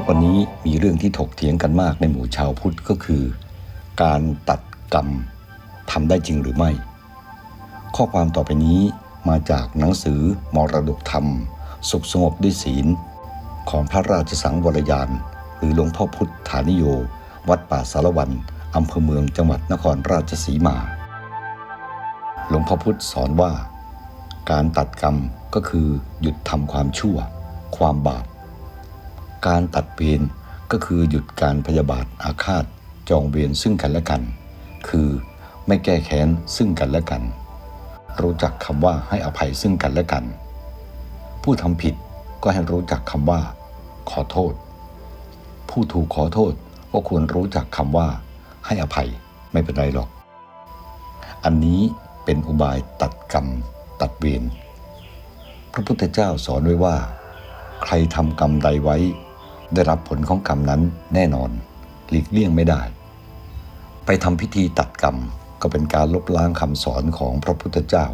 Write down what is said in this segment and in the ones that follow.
กวันนี้มีเรื่องที่ถกเถียงกันมากในหมู่ชาวพุทธก็คือ การตัดกรรมทำได้จริงหรือไม่ ข้อความต่อไปนี้มาจากหนังสือมรดกธรรม สุขสงบด้วยศีล ของพระราชสังวรยาน หรือหลวงพ่อพุทธานิโย วัดป่าสารวันอำเภอเมืองจังหวัดนครราชสีมา หลวงพ่อพุธสอนว่า การตัดกรรมก็คือหยุดทำความชั่ว ความบาป การตัดเวรก็คือหยุดการพยาบาทอาฆาตจองเวรซึ่งกันและกัน คือไม่แก้แค้นซึ่งกันและกัน รู้จักคำว่าให้อภัยซึ่งกันและกัน ผู้ทำผิดก็ให้รู้จักคำว่า ขอโทษ ผู้ถูกขอโทษก็ควรรู้จักคำว่า ให้อภัยไม่เป็นไรหรอก อันนี้เป็นอุบายตัดกรรม ตัดเวรพระพุทธเจ้าสอนไว้ว่า ใครทำกรรมใดไว้ ได้รับผลของกรรมนั้นแน่นอน หลีกเลี่ยงไม่ได้ ไปทำพิธีตัดกรรมก็เป็นการลบล้างคำสอนของพระพุทธเจ้า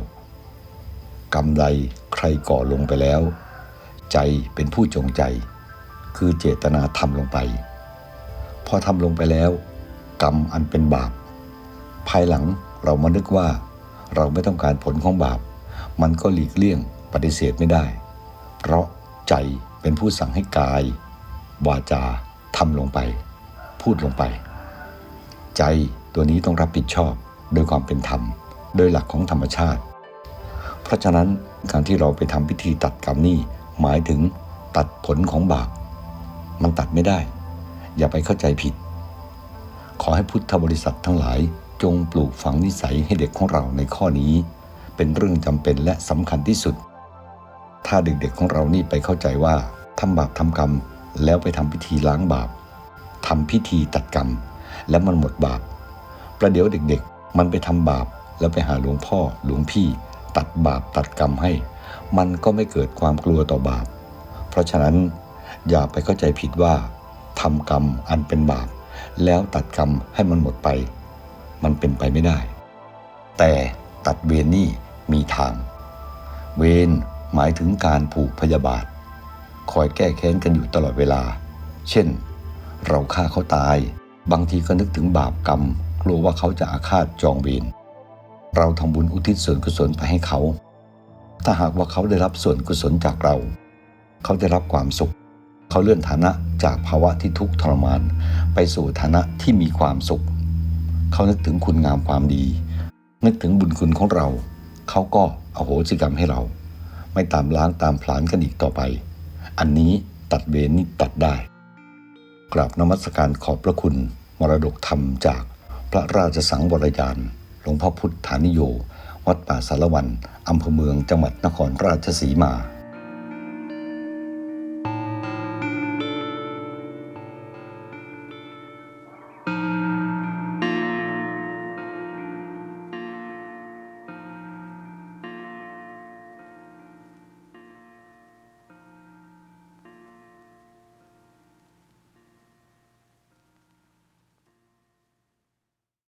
กรรมใดใครก่อลงไปแล้ว ใจเป็นผู้จงใจ คือเจตนาทำลงไป พอทำลงไปแล้ว กรรมอันเป็นบาป ภายหลังเรามานึกว่า เราไม่ต้องการผลของบาป มันก็หลีกเลี่ยงปฏิเสธไม่ได้ เพราะใจเป็นผู้สั่งให้กาย วาจาทำลงไป พูดลงไป ใจตัวนี้ต้องรับผิดชอบโดยความเป็นธรรม โดยหลักของธรรมชาติ เพราะฉะนั้นการที่เราไปทำพิธีตัดกรรมนี่หมายถึงตัดผลของบาปมันตัดไม่ได้ อย่าไปเข้าใจผิด ขอให้พุทธบริษัททั้งหลายจงปลูกฝังนิสัยให้เด็กของเราในข้อนี้ เป็นเรื่องจำเป็นและสำคัญที่สุด ถ้าเด็กๆของเรานี่ไปเข้าใจว่าทำบาปทำกรรม แล้วไปทำพิธีล้างบาปทำพิธีตัดกรรม แล้วมันหมดบาป ประเดี๋ยวเด็กๆ มันไปทำบาปแล้วไปหาหลวงพ่อหลวงพี่ ตัดบาปตัดกรรมให้ มันก็ไม่เกิดความกลัวต่อบาป เพราะฉะนั้นอย่าไปเข้าใจผิดว่าทำกรรมอันเป็นบาป แล้วตัดกรรมให้มันหมดไป มันเป็นไปไม่ได้ แต่ตัดเวรนี่มีทาง เวรหมายถึงการผูกพยาบาท คอยแก้แค้นกันอยู่ตลอดเวลา เช่น เราฆ่าเขาตาย บางทีก็นึกถึงบาปกรรม กลัวว่าเขาจะอาฆาตจองเวร เราทำบุญอุทิศส่วนกุศลไปให้เขา ถ้าหากว่าเขาได้รับส่วนกุศลจากเรา เขาจะรับความสุข เขาเลื่อนฐานะจากภาวะที่ทุกข์ทรมาน ไปสู่ฐานะที่มีความสุข เขานึกถึงคุณงามความดี นึกถึงบุญคุณของเรา เขาก็อโหสิกรรมให้เรา ไม่ตามล้างตามผลาญกันอีกต่อไป อันนี้ตัดเวรนี่ตัดได้ กราบนมัสการขอบพระคุณ มรดกธรรมจากพระราชสังวรยาน หลวงพ่อพุทธานิโย วัดป่าสารวันอำเภอเมืองจังหวัดนครราชสีมา